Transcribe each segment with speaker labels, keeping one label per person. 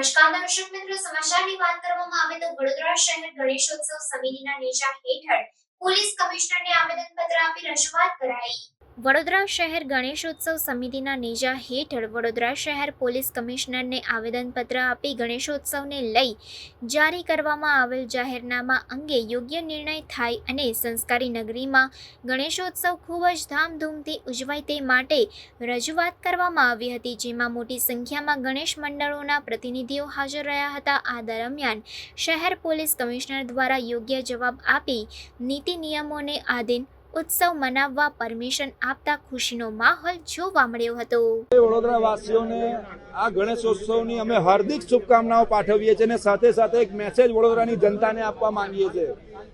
Speaker 1: નમસ્કાર દર્શક મિત્રો સમાચારની વાત કરવામાં આવે તો વડોદરા શહેર ગણેશોત્સવ સમિતિના નેજા હેઠળ પોલીસ કમિશનરને આવેદન પત્ર આપી રજૂઆત કરાઈ. વડોદરા શહેર ગણેશોત્સવ સમિતિના નેજા હેઠળ વડોદરા શહેર પોલીસ કમિશનરને આવેદનપત્ર આપી ગણેશોત્સવને લઈ જારી કરવામાં આવેલ જાહેરનામા અંગે યોગ્ય નિર્ણય થાય અને સંસ્કારી નગરીમાં ગણેશોત્સવ ખૂબ જ ધામધૂમથી ઉજવાય તે માટે રજૂઆત કરવામાં આવી હતી, જેમાં મોટી સંખ્યામાં ગણેશ મંડળોના પ્રતિનિધિઓ હાજર રહ્યા હતા. આ દરમિયાન શહેર પોલીસ કમિશનર દ્વારા યોગ્ય જવાબ આપી નીતિ નિયમોને આધીન ઉત્સવ મનાવવા પરમિશન આપતા ખુશીનો માહોલ જોવા મળ્યો હતો.
Speaker 2: વડોદરા વાસીઓને આ ગણેશોત્સવની અમે હાર્દિક શુભકામનાઓ પાઠવીએ છીએ અને સાથે સાથે એક મેસેજ વડોદરાની જનતાને આપવા માંગીએ છીએ.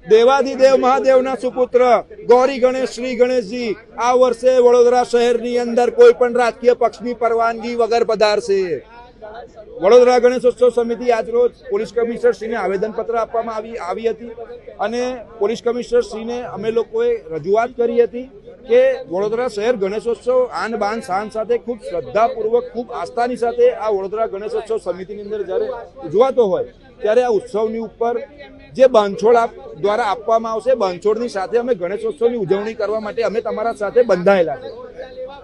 Speaker 2: દેવાદિદેવ મહાદેવના સુપુત્ર ગૌરી ગણેશ, શ્રી ગણેશજી, આ વર્ષે વડોદરા શહેરની અંદર કોઈ પણ રાજકીય પક્ષની પરવાનગી વગર પધારશે. વડોદરા ગણેશોત્સવ સમિતિ આજરોજ પોલીસ કમિશનર શ્રીને આવેદનપત્ર આપવામાં આવી આવી હતી અને પોલીસ કમિશનર શ્રીને અમે લોકોએ રજૂઆત કરી હતી કે વડોદરા શહેર ગણેશોત્સવ આન બાન શાન સાથે ખૂબ શ્રદ્ધાપૂર્વક, ખૂબ આસ્થાની સાથે આ વડોદરા ગણેશોત્સવ સમિતિની અંદર જ્યારે ઉજવાતો હોય, ત્યારે આ ઉત્સવની ઉપર જે બાંધછોડ દ્વારા આપવામાં આવશે, બાંધછોડની સાથે અમે ગણેશોત્સવની ઉજવણી કરવા માટે અમે તમારા સાથે બંધાયેલા છે.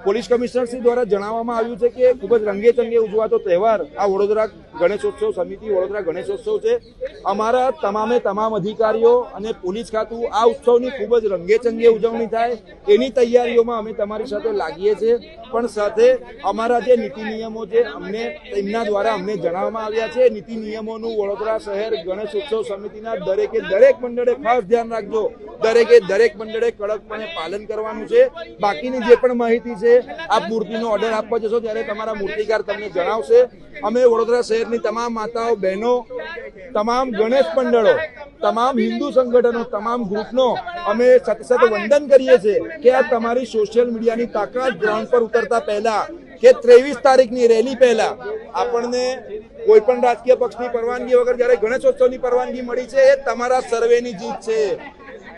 Speaker 2: પોલીસ કમિશનર શ્રી દ્વારા જણાવવામાં આવ્યું છે કે ખૂબ જ રંગે ચંગે ઉજવાતો તહેવાર આ વડોદરા ગણેશોત્સવ સમિતિ વડોદરા ગણેશોત્સવ છે. અમારા તમામે તમામ અધિકારીઓ અને પોલીસ ખાતું આ ઉત્સવની ખૂબ જ રંગે ચંગે ઉજવણી થાય એની તૈયારીઓમાં અમે તમારી સાથે લાગીએ છીએ. પણ સાથે અમારા જે નીતિ નિયમો છે અમને એમના દ્વારા અમને જણાવવામાં આવ્યા છે. નીતિ નિયમોનું વડોદરા શહેર ગણેશ ઉત્સવ સમિતિના દરેકે દરેક મંડળે ખાસ ધ્યાન રાખજો. દરેકે દરેક મંડળે કડકપણે પાલન કરવાનું છે. બાકીની જે પણ માહિતી છે આપ મૂર્તિનો ઓર્ડર આપવા જશો ત્યારે તમારા મૂર્તિકાર તમને જણાવશે. અમે વડોદરા શહેરની તમામ માતાઓ, બહેનો, તમામ ગણેશ મંડળો, તમામ હિન્દુ સંગઠનો, તમામ ગ્રુપનો અમે સતત વંદન કરીએ છીએ કે આ તમારી સોશિયલ મીડિયાની તાકાત ગ્રાઉન્ડ પર ઉતરતા પહેલા કે ત્રેવીસ તારીખની રેલી પહેલા આપણને કોઈ પણ રાજકીય પક્ષની પરવાનગી વગર જ્યારે ગણેશોત્સવની પરવાનગી મળી છે, એ તમારા સર્વેની જીત છે.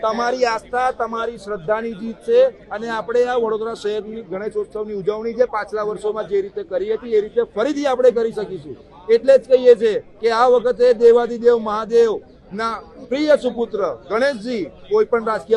Speaker 2: તમારી આસ્થા, તમારી શ્રદ્ધાની જીત છે અને આપણે આ વડોદરા શહેરની ગણેશોત્સવની ઉજવણી જે પાછલા વર્ષોમાં જે રીતે કરી હતી, એ રીતે ફરીથી આપણે કરી શકીશું. એટલે જ કહીએ છીએ કે આ વખતે દેવાદિદેવ મહાદેવ ના પ્રિય સુપુત્ર ગણેશજી કોઈ પણ રાજકીય